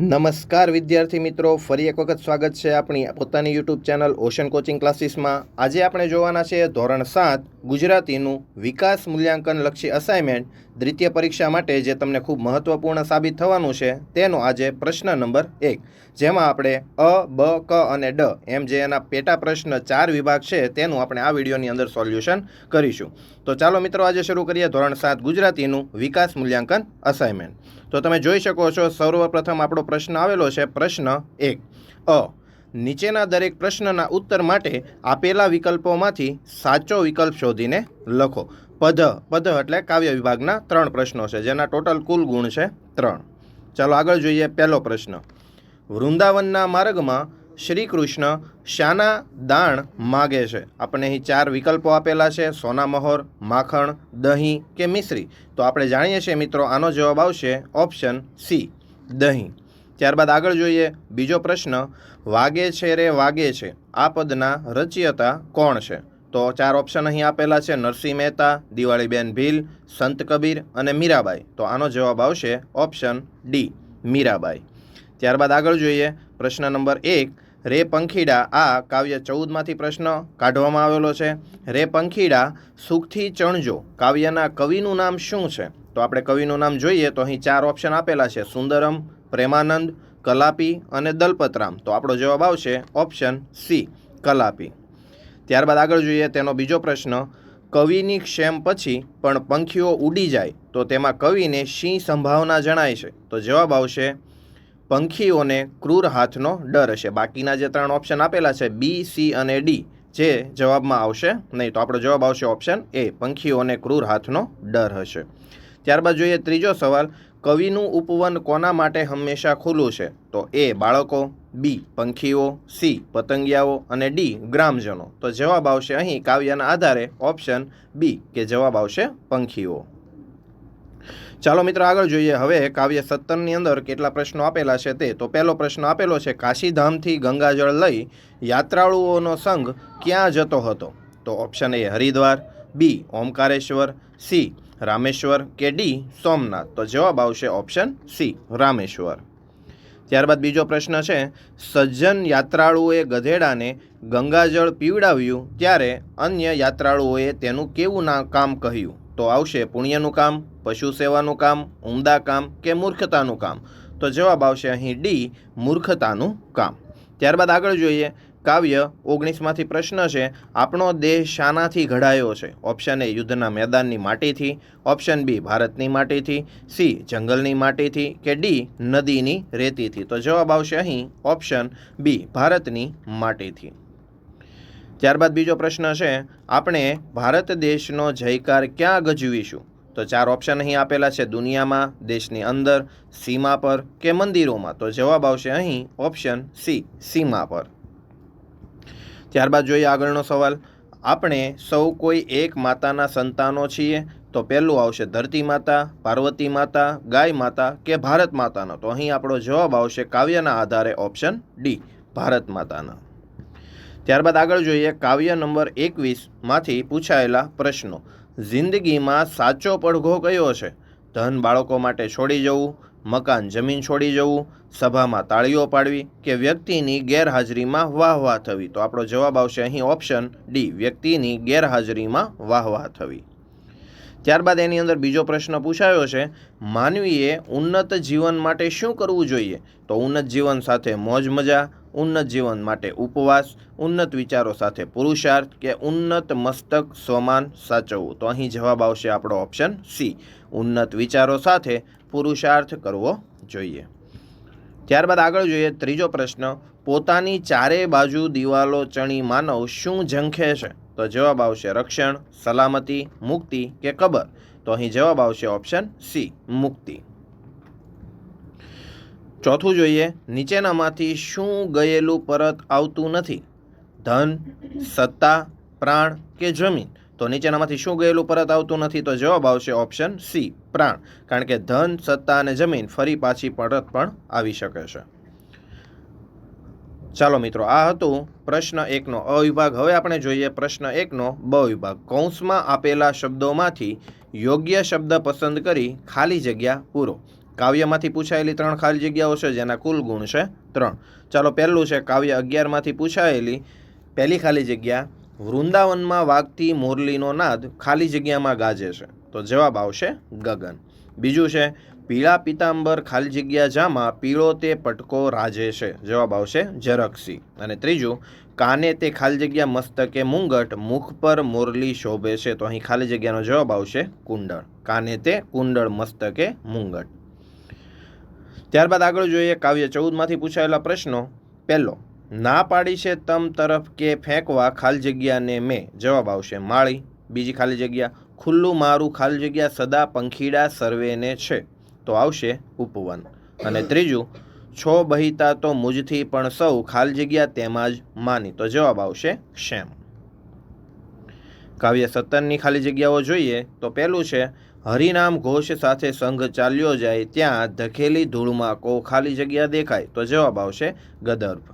નમસ્કાર વિદ્યાર્થી મિત્રો, ફરી એક વખત સ્વાગત છે આપણી પોતાની યુટ્યુબ ચેનલ ઓશન કોચિંગ ક્લાસીસમાં આજે આપણે જોવાના છે ધોરણ સાત, ગુજરાતીનું વિકાસ મૂલ્યાંકન લક્ષી અસાઇનમેન્ટ દ્વિતીય પરીક્ષા માટે જે તમને ખૂબ મહત્વપૂર્ણ સાબિત થવાનું છે તેનો આજે પ્રશ્ન નંબર એક. જેમાં આપણે અ, બ, ક અને ડ એમ જે એના પેટા પ્રશ્ન ચાર વિભાગ છે તેનું આપણે આ વિડીયોની અંદર સોલ્યુશન કરીશું. તો ચાલો મિત્રો, આજે શરૂ કરીએ ધોરણ સાત ગુજરાતીનું વિકાસ મૂલ્યાંકન અસાઇનમેન્ટ તો તમે જોઈ શકો છો, સર્વપ્રથમ આપણો પ્રશ્ન આવેલો છે, પ્રશ્ન એક. અ. નીચેના દરેક પ્રશ્નના ઉત્તર માટે આપેલા વિકલ્પોમાંથી સાચો વિકલ્પ શોધીને લખો. પદ પદ એટલે કાવ્ય વિભાગના ત્રણ પ્રશ્નો છે, જેના ટોટલ કુલ ગુણ છે ત્રણ. ચાલો આગળ જોઈએ પહેલો પ્રશ્ન. વૃંદાવનના માર્ગમાં શ્રી કૃષ્ણ શાના દાણ માગે છે. આપણને અહીં ચાર વિકલ્પો આપેલા છે. સોના મહોર, માખણ, દહીં કે મિશ્રી. તો આપણે જાણીએ છીએ મિત્રો, આનો જવાબ આવશે ઓપ્શન સી, દહીં. ત્યારબાદ આગળ જોઈએ, બીજો પ્રશ્ન, વાગે છે રે વાગે છે. આ પદના રચયતા કોણ છે? તો ચાર ઓપ્શન અહીં આપેલા છે, નરસિંહ મહેતા, દિવાળીબેન ભીલ, સંત કબીર અને મીરાબાઈ. તો આનો જવાબ આવશે ઓપ્શન ડી, મીરાબાઈ. ત્યારબાદ આગળ જોઈએ, પ્રશ્ન નંબર એક રે પંખીડા આ કાવ્ય ચૌદમાંથી પ્રશ્ન કાઢવામાં આવેલો છે. રે પંખીડા, સુખથી ચણજો. કાવ્યના કવિનું નામ શું છે? તો આપણે કવિનું નામ જોઈએ તો અહીં ચાર ઓપ્શન આપેલા છે. સુંદરમ, પ્રેમાનંદ, કલાપી અને દલપતરામ. તો આપણો જવાબ આવશે ઓપ્શન સી કલાપી. ત્યારબાદ આગળ જોઈએ તેનો બીજો પ્રશ્ન. કવિની ક્ષેમ પછી પણ પંખીઓ ઉડી જાય તો તેમાં કવિને શી સંભાવના જણાય છે? તો જવાબ આવશે પંખીઓને ક્રૂર હાથનો ડર હશે. બાકીના જે ત્રણ ઓપ્શન આપેલા છે બી સી અને ડી જે જવાબમાં આવશે નહીં તો આપણો જવાબ આવશે ઓપ્શન એ પંખીઓને ક્રૂર હાથનો ડર હશે. ત્યારબાદ જોઈએ ત્રીજો સવાલ, કવિનું ઉપવન કોના માટે હંમેશા ખુલ્લું છે? તો એ બાળકો બી પંખીઓ સી પતંગિયાઓ અને ડી ગ્રામજનો. તો જવાબ આવશે અહીં કાવ્યના આધારે ઓપ્શન બી કે જવાબ આવશે પંખીઓ. ચાલો મિત્રો આગળ જોઈએ. હવે કાવ્ય સત્તરની અંદર કેટલા પ્રશ્નો આપેલા છે તે. તો પહેલો પ્રશ્ન આપેલો છે, કાશીધામથી ગંગાજળ લઈ યાત્રાળુઓનો સંઘ ક્યાં જતો હતો? તો option A Haridwar B Omkareshwar C Rameshwar કે ડી સોમનાથ. તો જવાબ આવશે ઓપ્શન સી રામેશ્વર. ત્યારબાદ બીજો પ્રશ્ન છે, સજ્જન યાત્રાળુઓએ ગધેડાને ગંગાજળ પીવડાવ્યું ત્યારે અન્ય યાત્રાળુઓએ તેનું કેવું ના કામ કહ્યું? તો આવશે પુણ્યનું કામ. પશુ સેવાનું કામ, ઉમદા કામ કે મૂર્ખતાનું કામ? તો જવાબ આવશે અહીં ડી, મૂર્ખતાનું કામ. ત્યારબાદ આગળ જોઈએ. કાવ્ય ઓગણીસમાંથી પ્રશ્ન છે, આપણો દેહ શાનાથી ઘડાયો છે? ઓપ્શન એ યુદ્ધના મેદાનની માટીથી. ઓપ્શન બી ભારતની માટીથી. સી જંગલની માટીથી. કે ડી નદીની રેતીથી. તો જવાબ આવશે અહીં ઓપ્શન બી ભારતની માટીથી. ત્યારબાદ બીજો પ્રશ્ન છે, આપણે ભારત દેશનો જયકાર ક્યાં ગજવીશું? તો ચાર ઓપ્શન અહીં આપેલા છે દુનિયામાં, દેશની અંદર, સીમા પર કે મંદિરોમાં. તો જવાબ આવશે અહીં ઓપ્શન સી સીમા પર. ત્યારબાદ જોઈએ આગળનો સવાલ. આપણે સૌ કોઈ એક માતાના સંતાનો છીએ, તો પહેલું આવશે ધરતી માતા, પાર્વતી માતા, ગાય માતા કે ભારત માતાનો? તો અહીં આપણો જવાબ આવશે કાવ્યના આધારે ઓપ્શન ડી ભારત માતાના. ત્યારબાદ આગળ જોઈએ કાવ્ય નંબર એકવીસમાંથી પૂછાયેલા પ્રશ્નો. જિંદગીમાં સાચો પડઘો કયો છે? ધન બાળકો માટે છોડી જવું, મકાન જમીન છોડી જવું, સભામાં તાળીઓ પાડવી કે વ્યક્તિની ગેરહાજરીમાં વાહ વાહ થવી? તો આપણો જવાબ આવશે અહીં ઓપ્શન ડી, વ્યક્તિની ગેરહાજરીમાં વાહ વાહ થવી. ત્યારબાદ એની અંદર બીજો પ્રશ્ન પૂછાયો છે, માનવીએ ઉન્નત જીવન માટે શું કરવું જોઈએ? તો ઉન્નત જીવન સાથે મોજ મજા ઉન્નત જીવન માટે ઉપવાસ, ઉન્નત વિચારો સાથે પુરુષાર્થ કે ઉન્નત મસ્તક સ્વમાન સાચવવું. તો અહીં જવાબ આવશે આપણો ઓપ્શન સી. ઉન્નત વિચારો સાથે પુરુષાર્થ કરવો જોઈએ. ત્યારબાદ આગળ જોઈએ ત્રીજો પ્રશ્ન, પોતાની ચારે બાજુ દિવાલો ચણી માનવ શું ઝંખે છે? તો જવાબ આવશે રક્ષણ, સલામતી, મુક્તિ કે કબર. તો અહીં જવાબ આવશે ઓપ્શન સી, મુક્તિ. ચોથું જોઈએ, નીચેનામાંથી શું ગયેલું પરત આવતું નથી? ધન, સત્તા, પ્રાણ કે જમીન? તો નીચેનામાંથી શું ગયેલું પરત આવતું નથી? તો જવાબ આવશે ઓપ્શન સી, પ્રાણ. કારણ કે ધન, સત્તા અને જમીન ફરી પાછી પરત પણ આવી શકે છે. ચાલો મિત્રો, આ હતું પ્રશ્ન એકનો અ વિભાગ હવે આપણે જોઈએ પ્રશ્ન એકનો બ વિભાગ કૌંસમાં આપેલા શબ્દોમાંથી યોગ્ય શબ્દ પસંદ કરી ખાલી જગ્યા પૂરો. કાવ્યમાંથી પૂછાયેલી ત્રણ ખાલી જગ્યાઓ છે, જેના કુલ ગુણ છે ત્રણ. ચાલો પહેલું છે, કાવ્ય અગિયારમાંથી પૂછાયેલી પહેલી ખાલી જગ્યા, વૃંદાવનમાં વાગતી મોરલીનો નાદ ખાલી જગ્યામાં ગાજે છે. તો જવાબ આવશે ગગન. બીજું છે, પીળા પિતાંબર ખાલી જગ્યા જામાં પીળો તે પટકો રાજે છે. જવાબ આવશે જરકસી અને ત્રીજું, કાને તે ખાલી જગ્યા મસ્તકે મુંગટ મુખ પર મોરલી શોભે છે. તો અહીં ખાલી જગ્યાનો જવાબ આવશે કુંડળ. કાને તે કુંડળ મસ્તકે મુંગટ. ત્યારબાદ આગળ જોઈએ કાવ્ય ચૌદમાંથી પૂછાયેલા પ્રશ્નો. પહેલો, ના પાડી છે તમ તરફ કે ફેંકવા ખાલી જગ્યાને મેં? જવાબ આવશે, માળી. બીજી ખાલી જગ્યા, ખુલ્લું મારું ખાલી જગ્યા સદા પંખીડા સર્વેને છે. તો આવશે ઉપવન. અને ત્રીજું, છો બહિતા તો મુજથી પણ સૌ ખાલી જગ્યા તેમાં જ માની. તો જવાબ આવશે, શેમ. કાવ્ય સત્તરની ખાલી જગ્યાઓ જોઈએ, તો પહેલું છે હરિનામ ઘોષ સાથે સંઘ ચાલ્યો જાય ત્યાં ધકેલી ધૂળમાં કો ખાલી જગ્યા દેખાય તો જવાબ આવશે ગદર્ભ.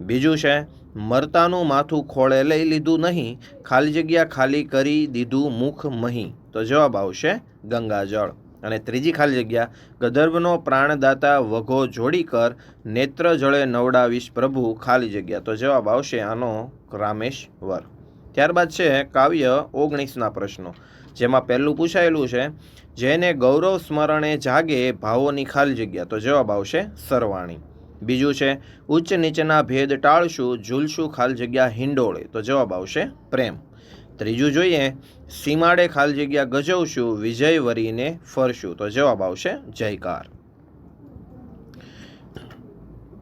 બીજું છે, મરતાનું માથું ખોળે લઈ લીધું નહીં, ખાલી જગ્યા ખાલી કરી દીધું મુખ મહી, તો જવાબ આવશે ગંગાજળ. અને ત્રીજી ખાલી જગ્યા, ગદર્ભનો પ્રાણદાતા વઘો જોડી કર નેત્ર જળે નવડાવીશ પ્રભુ ખાલી જગ્યા, તો જવાબ આવશે આનો રામેશ્વર. ત્યારબાદ છે કાવ્ય ઓગણીસના પ્રશ્નો. જેમાં પહેલું પૂછાયેલું છે, જેને ગૌરવ સ્મરણે જાગે ભાવોની ખાલી જગ્યા. તો જવાબ આવશે સરવાણી. બીજું છે, ઉચ્ચ નીચના ભેદ ટાળશું, ઝૂલશું ખાલી જગ્યા હિંડોળે. તો જવાબ આવશે પ્રેમ. ત્રીજું જોઈએ, સીમાડે ખાલી જગ્યા ગજવશું, વિજય વરીને ફરશું. તો જવાબ આવશે જયકાર.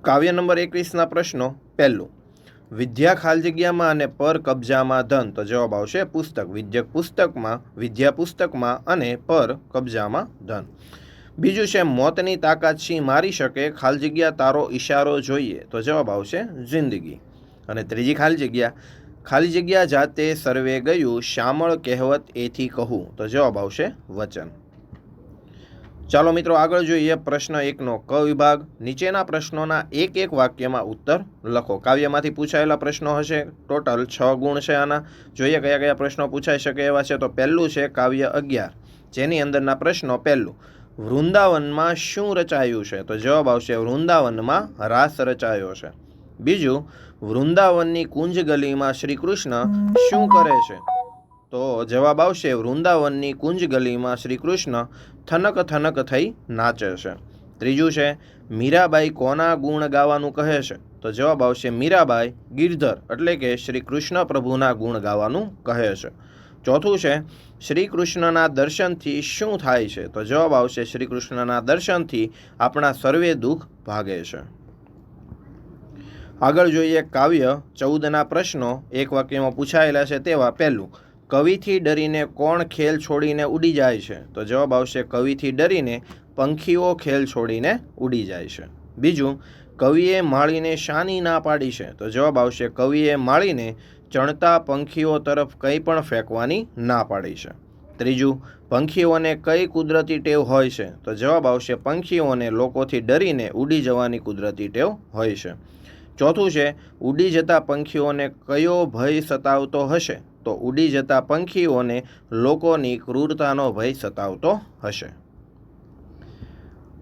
કાવ્ય નંબર એકવીસના પ્રશ્નો. પહેલું વિદ્યા ખાલી જગ્યામાં અને પર કબજામાં ધન? તો જવાબ આવશે પુસ્તક. વિદ્યક પુસ્તકમાં, વિદ્યા પુસ્તકમાં અને પર કબજામાં ધન. બીજું છે, મોતની તાકાત શી મારી શકે? ખાલી જગ્યા તારો ઈશારો જોઈએ. તો જવાબ આવશે જિંદગી. અને ત્રીજી ખાલી જગ્યા. ખાલી જગ્યા જાતે સર્વે ગયું. શામળ કહેવત એથી કહું. તો જવાબ આવશે વચન. ચાલો મિત્રો આગળ જોઈએ પ્રશ્ન એકનો ક વિભાગ. નીચેના પ્રશ્નોના એક એક વાક્યમાં ઉત્તર લખો. કાવ્યમાંથી પૂછાયેલા પ્રશ્નો હશે. ટોટલ છ ગુણ છે આના. જોઈએ કયા કયા પ્રશ્નો પૂછાઈ શકે એવા છે. તો પહેલું છે કાવ્ય અગિયાર. જેની અંદરના પ્રશ્નો પહેલું. વૃંદાવનમાં શું રચાયું છે? તો જવાબ આવશે વૃંદાવનમાં રાસ રચાયો છે. બીજું, વૃંદાવનની કુંજ ગલીમાં શ્રી કૃષ્ણ શું કરે છે? તો જવાબ આવશે, વૃંદાવનની કુંજ ગલીમાં શ્રી કૃષ્ણ થનક થનક થઈ નાચે છે. ત્રીજું છે, મીરાબાઈ કોના ગુણ ગાવાનું કહે છે? તો જવાબ આવશે, મીરાબાઈ ગિરધર, એટલે કે શ્રી કૃષ્ણ પ્રભુના ગુણ ગાવાનું કહે છે. ચોથું છે શ્રી કૃષ્ણના દર્શનથી શું થાય છે? તો જવાબ આવશે શ્રી કૃષ્ણના દર્શનથી આપણા સર્વે દુઃખ ભાગે છે. આગળ જોઈએ કાવ્ય ચૌદના પ્રશ્નો. એક વાક્યમાં પૂછાયેલા છે તેવા પહેલું. કવિથી ડરીને કોણ ખેલ છોડીને ઉડી જાય છે? તો જવાબ આવશે કવિથી ડરીને પંખીઓ ખેલ છોડીને ઉડી જાય છે. બીજું, કવિએ માળીને શાની ના પાડી છે? તો જવાબ આવશે કવિએ માળીને ચણતા પંખીઓ તરફ કંઈ પણ ફેંકવાની ના પાડી છે. ત્રીજું, પંખીઓને કઈ કુદરતી ટેવ હોય છે? તો જવાબ આવશે પંખીઓને લોકોથી ડરીને ઉડી જવાની કુદરતી ટેવ હોય છે. ચોથું છે, ઉડી જતા પંખીઓને કયો ભય સતાવતો હશે? તો ઉડી જતા પંખીઓને લોકોની ક્રૂરતાનો ભય સતાવતો હશે.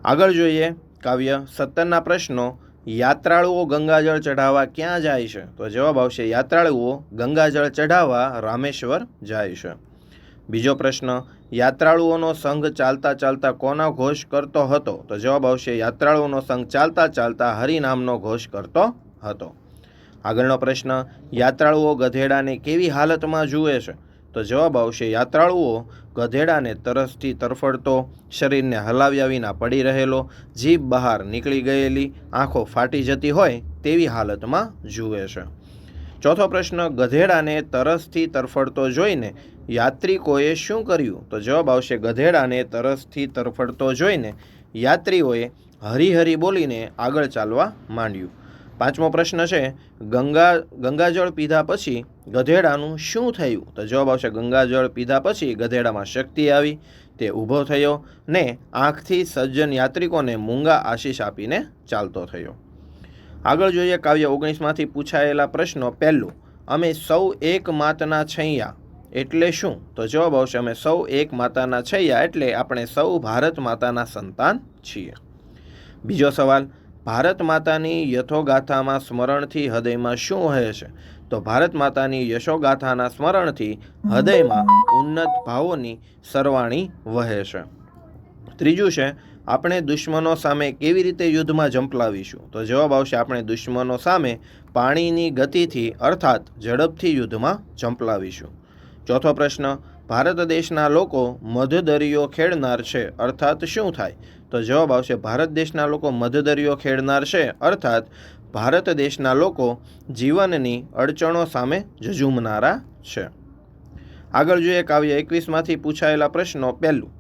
આગળ જોઈએ કાવ્ય સત્તરના પ્રશ્નો. યાત્રાળુઓ ગંગાજળ ચઢાવવા ક્યાં જાય છે? તો જવાબ આવશે યાત્રાળુઓ ગંગાજળ ચઢાવવા રામેશ્વર જાય છે. બીજો પ્રશ્ન, યાત્રાળુઓનો સંઘ ચાલતા ચાલતા કોનો ઘોષ કરતો હતો? તો જવાબ આવશે યાત્રાળુઓનો સંઘ ચાલતા ચાલતા હરિનામનો ઘોષ કરતો હતો. આગળનો પ્રશ્ન, યાત્રાળુઓ ગધેડાને કેવી હાલતમાં જુએ છે? તો જવાબ આવશે, યાત્રાળુઓ ગધેડાને તરસથી તરફડતો, શરીરને હલાવ્યા વિના પડી રહેલો, જીભ બહાર નીકળી ગયેલી, આંખો ફાટી જતી હોય તેવી હાલતમાં જુએ છે. ચોથો પ્રશ્ન, ગધેડાને તરસથી તરફડતો જોઈને યાત્રિકોએ શું કર્યું? તો જવાબ આવશે, ગધેડાને તરસથી તરફડતો જોઈને યાત્રીઓએ હરિહરી બોલીને આગળ ચાલવા માંડ્યું. પાંચમો પ્રશ્ન છે, ગંગા, ગંગાજળ પીધા પછી ગધેડાનું શું થયું? તો જવાબ આવશે, ગંગાજળ પીધા પછી ગધેડામાં શક્તિ આવી, તે ઊભો થયો ને આંખથી સજ્જન યાત્રિકોને મૂંગા આશીષ આપીને ચાલતો થયો. આગળ જોઈએ કાવ્ય ઓગણીસમાંથી પૂછાયેલા પ્રશ્નો. પહેલું, અમે સૌ એક માતના છૈયા, એટલે શું? તો જવાબ આવશે, અમે સૌ એક માતાના છૈયા, એટલે આપણે સૌ ભારત માતાના સંતાન છીએ. બીજો સવાલ ભારત માતાની યથોગાથામાં સ્મરણથી હૃદયમાં શું વહે છે? તો ભારત માતાની યશોગાથાના સ્મરણથી હૃદયમાં ઉન્નત ભાવોની સરવાણી વહે છે. ત્રીજું છે, આપણે દુશ્મનો સામે કેવી રીતે યુદ્ધમાં ઝંપલાવીશું? તો જવાબ આવશે, આપણે દુશ્મનો સામે પાણીની ગતિથી, અર્થાત ઝડપથી યુદ્ધમાં ઝંપલાવીશું. ચોથો પ્રશ્ન, ભારત દેશના લોકો મધદરિયો ખેડનાર છે, અર્થાત શું થાય? તો જવાબ આવશે, ભારત દેશના લોકો મધદરિયો ખેડનાર છે. અર્થાત, ભારત દેશના લોકો જીવનની અડચણો સામે ઝઝૂમનારા છે. આગળ જોઈએ કાવ્ય એકવીસમાંથી પૂછાયેલા પ્રશ્નો. પહેલું,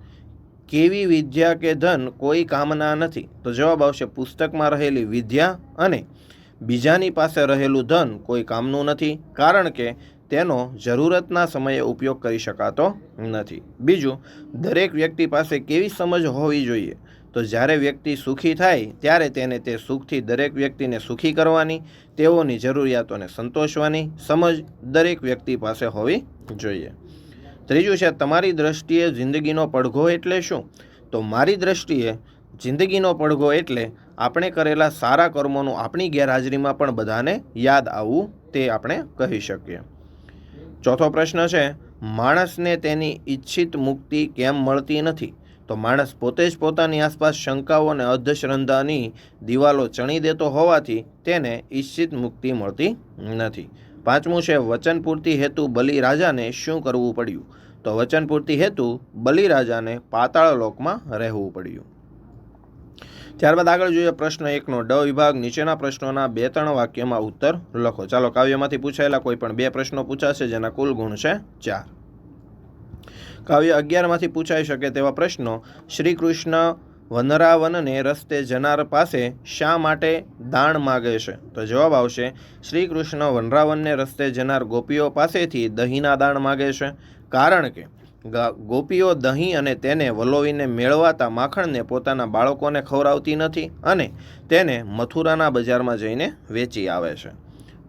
કેવી વિદ્યા કે ધન કોઈ કામના નથી? તો જવાબ આવશે, પુસ્તકમાં રહેલી વિદ્યા અને બીજાની પાસે રહેલું ધન કોઈ કામનું નથી, કારણ કે તેનો જરૂરતના સમયે ઉપયોગ કરી શકાતો નથી. બીજું, દરેક વ્યક્તિ પાસે કેવી સમજ હોવી જોઈએ? તો જ્યારે વ્યક્તિ સુખી થાય, ત્યારે તેને તે સુખથી દરેક વ્યક્તિને સુખી કરવાની, તેઓની જરૂરિયાતોને સંતોષવાની સમજ દરેક વ્યક્તિ પાસે હોવી જોઈએ. ત્રીજું છે, તમારી દ્રષ્ટિએ જિંદગીનો પડઘો એટલે શું? તો મારી દ્રષ્ટિએ જિંદગીનો પડઘો એટલે આપણે કરેલા સારા કર્મોનું આપણી ગેરહાજરીમાં પણ બધાને યાદ આવવું તે આપણે કહી શકીએ. ચોથો પ્રશ્ન છે, માણસને તેની ઈચ્છિત મુક્તિ કેમ મળતી નથી? તો માણસ પોતે જ પોતાની આસપાસ શંકાઓ અને અધશ્રદ્ધાની દિવાલો ચણી દેતો હોવાથી તેને ઈચ્છિત મુક્તિ મળતી નથી. પાંચમું છે વચનપૂર્તિ હેતુ બલિરાજાને શું કરવું પડ્યું? તો વચનપૂર્તિ હેતુ બલિરાજાને પાતાળ લોકમાં રહેવું પડ્યું. ત્યારબાદ આગળ જોઈએ પ્રશ્ન એકનો. ડ વિભાગ નીચેના પ્રશ્નોના બે ત્રણ વાક્યમાં ઉત્તર લખો. ચાલો કાવ્યમાંથી પૂછાયેલા કોઈ પણ બે પ્રશ્નો પૂછાશે, જેના કુલ ગુણ છે ચાર. કાવ્ય અગિયારમાંથી પૂછાઈ શકે તેવા પ્રશ્નો શ્રી કૃષ્ણ વનરાવનને રસ્તે જનાર પાસે શા માટે દાણ માગે છે? તો જવાબ આવશે શ્રી કૃષ્ણ વનરાવનને રસ્તે જનાર ગોપીઓ પાસેથી દહીંના દાણ માગે છે. કારણ કે ગોપીઓ દહીં અને તેને વલોવીને મેળવાતા માખણને પોતાના બાળકોને ખવડાવતી નથી અને તેને મથુરાના બજારમાં જઈને વેચી આવે છે.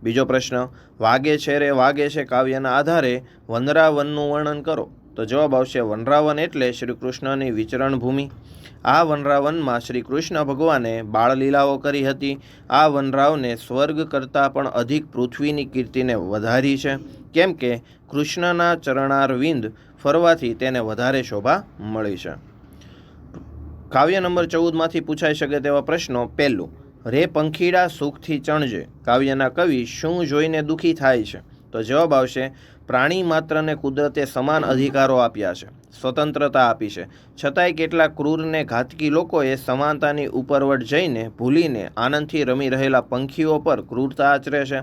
બીજો પ્રશ્ન, વાગે છે રે વાગે છે કાવ્યના આધારે વનરાવનનું વર્ણન કરો. તો જવાબ આવશે વનરાવન એટલે શ્રી કૃષ્ણની વિચરણ ભૂમિ. આ વનરાવનમાં શ્રી કૃષ્ણ ભગવાને બાળલીલાઓ કરી હતી. આ વનરાવને સ્વર્ગ કરતાં પણ અધિક પૃથ્વીની કીર્તિને વધારી છે. કેમ કે કૃષ્ણના ચરણારવિંદ ફરવાથી તેને વધારે શોભા મળી છે. કાવ્ય નંબર ચૌદમાંથી પૂછાઈ શકે તેવા પ્રશ્નો પહેલું. રે પંખીડા સુખથી ચણજે. કાવ્યના કવિ શું જોઈને દુઃખી થાય છે? તો જવાબ આવશે પ્રાણી માત્રને કુદરતે સમાન અધિકારો આપ્યા છે, સ્વતંત્રતા આપી છે. છતાંય કેટલાક ક્રૂરને ઘાતકી લોકોએ સમાનતાની ઉપરવટ જઈને ભૂલીને આનંદથી રમી રહેલા પંખીઓ પર ક્રૂરતા આચરે છે.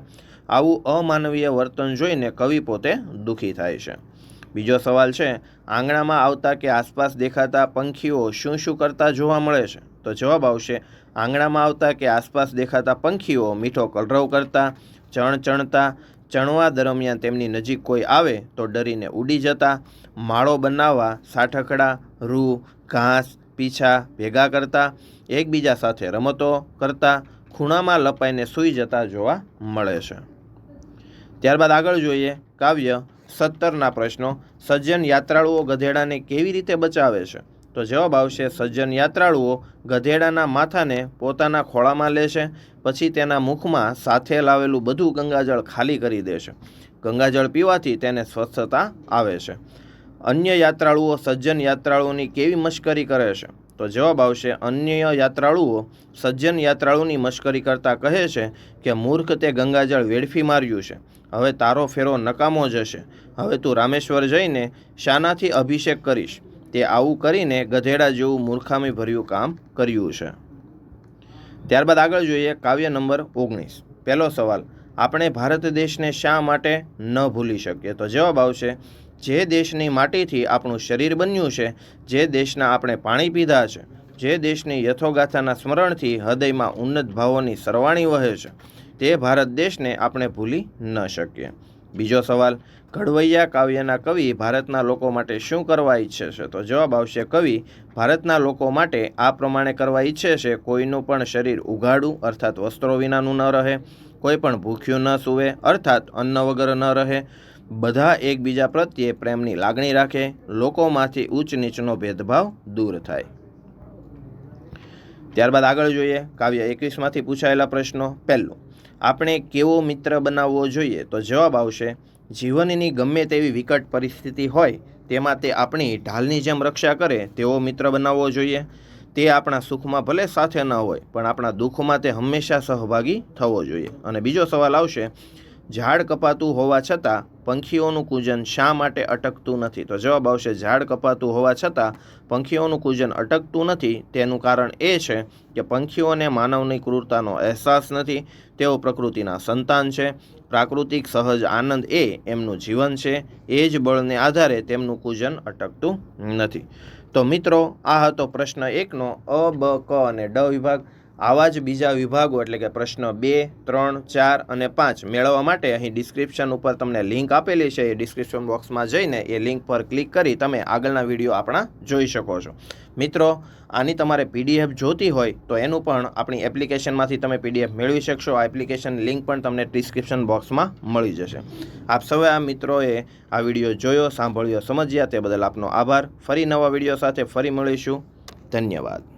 આવું અમાનવીય વર્તન જોઈને કવિ પોતે દુઃખી થાય છે. બીજો સવાલ છે, આંગણામાં આવતા કે આસપાસ દેખાતા પંખીઓ શું શું કરતા જોવા મળે છે? તો જવાબ આવશે, આંગણામાં આવતા કે આસપાસ દેખાતા પંખીઓ મીઠો કલરવ કરતા, ચણ ચણતા ચણવા દરમિયાન તેમની નજીક કોઈ આવે તો ડરીને ઉડી જતા, માળો બનાવવા, સાઠકડા, રૂ, ઘાસ, પીછા ભેગા કરતા, એકબીજા સાથે રમતો કરતા, ખૂણામાં લપાઈને સૂઈ જતા જોવા મળે છે. ત્યારબાદ આગળ જોઈએ કાવ્ય સત્તરના પ્રશ્નો. સજ્જન યાત્રાળુઓ ગધેડાને કેવી રીતે બચાવે છે? તો જવાબ આવશે, સજ્જન યાત્રાળુઓ ગધેડાના માથાને પોતાના ખોળામાં લે છે, પછી તેના મુખમાં સાથે લાવેલું બધું ગંગાજળ ખાલી કરી દે છે. ગંગાજળ પીવાથી તેને સ્વસ્થતા આવે છે. અન્ય યાત્રાળુઓ સજ્જન યાત્રાળુઓની કેવી મશ્કરી કરે છે? તો જવાબ આવશે, અન્ય યાત્રાળુઓ સજ્જન યાત્રાળુની મશ્કરી કરતાં કહે છે કે, મૂર્ખ, તે ગંગાજળ વેડફી માર્યું છે. હવે તારો ફેરો નકામો જશે. હવે તું રામેશ્વર જઈને શાનાથી અભિષેક કરીશ. તે આવું કરીને ગધેડા જેવું મૂર્ખામીભર્યું કામ કર્યું છે. ત્યારબાદ આગળ જોઈએ કાવ્ય નંબર ઓગણીસ. પહેલો સવાલ, આપણે ભારત દેશને શા માટે ન ભૂલી શકીએ? તો જવાબ આવશે, જે દેશની માટીથી આપણું શરીર બન્યું છે, જે દેશના આપણે પાણી પીધા છે, જે દેશની યથોગાથાના સ્મરણથી હૃદયમાં ઉન્નત ભાવોની સરવાણી વહે છે, તે ભારત દેશને આપણે ભૂલી ન શકીએ. બીજો સવાલ ઘડવૈયા કાવ્યના કવિ ભારતના લોકો માટે શું કરવા ઈચ્છે છે? તો જવાબ આવશે કવિ, ભારતના લોકો માટે આ પ્રમાણે કરવા ઈચ્છે છે કોઈનું પણ શરીર ઉઘાડું, અર્થાત વસ્ત્રો વિનાનું ન રહે, કોઈ પણ ભૂખ્યું ન સૂવે, અર્થાત અન્ન વગર ન રહે. બધા એકબીજા પ્રત્યે પ્રેમની લાગણી રાખે, લોકોમાંથી ઉચ્ચ નીચનો ભેદભાવ દૂર થાય. ત્યારબાદ આગળ જોઈએ, કાવ્ય એકવીસમાંથી પૂછાયેલા પ્રશ્નો. પહેલો, આપણે કેવો મિત્ર બનાવવો જોઈએ? તો જવાબ આવશે જીવનની ગમે તેવી વિકટ પરિસ્થિતિ હોય, તેમાં તે આપણી ઢાલની જેમ રક્ષા કરે, તેવો મિત્ર બનાવવો જોઈએ. તે આપણા સુખમાં ભલે સાથે ન હોય, પણ આપણા દુઃખમાં તે હંમેશા સહભાગી થવો જોઈએ. અને બીજો સવાલ આવશે, ઝાડ કપાતું હોવા છતાં પંખીઓનું કૂજન શા માટે અટકતું નથી? તો જવાબ આવશે, ઝાડ કપાતું હોવા છતાં પંખીઓનું કૂજન અટકતું નથી. તેનું કારણ એ છે કે પંખીઓને માનવની ક્રૂરતાનો અહેસાસ નથી, તેઓ પ્રકૃતિના સંતાન છે. પ્રાકૃતિક સહજ આનંદ એ એમનું જીવન છે, એ જ બળને આધારે તેમનું કૂજન અટકતું નથી. તો મિત્રો, આ હતો પ્રશ્ન એકનો અ, બ, ક અને ડ વિભાગ. આવા જ બીજા વિભાગો એટલે કે પ્રશ્ન બે, ત્રણ, ચાર અને પાંચ મેળવવા માટે અહીં ડિસ્ક્રિપ્શન ઉપર તમને લિંક આપેલી છે. એ ડિસ્ક્રિપ્શન બોક્સમાં જઈને એ લિંક પર ક્લિક કરી તમે આગળના વીડિયો આપણા જોઈ શકો છો. મિત્રો, આની તમારે પીડીએફ જોતી હોય તો એનું પણ આપણી એપ્લિકેશનમાંથી તમે પીડીએફ મેળવી શકશો. આ એપ્લિકેશન લિંક પણ તમને ડિસ્ક્રિપ્શન બોક્સમાં મળી જશે. આપ સૌએ આ મિત્રોએ આ વીડિયો જોયો, સાંભળ્યો, સમજ્યા તે બદલ આપનો આભાર. ફરી નવા વીડિયો સાથે ફરી મળીશું. ધન્યવાદ.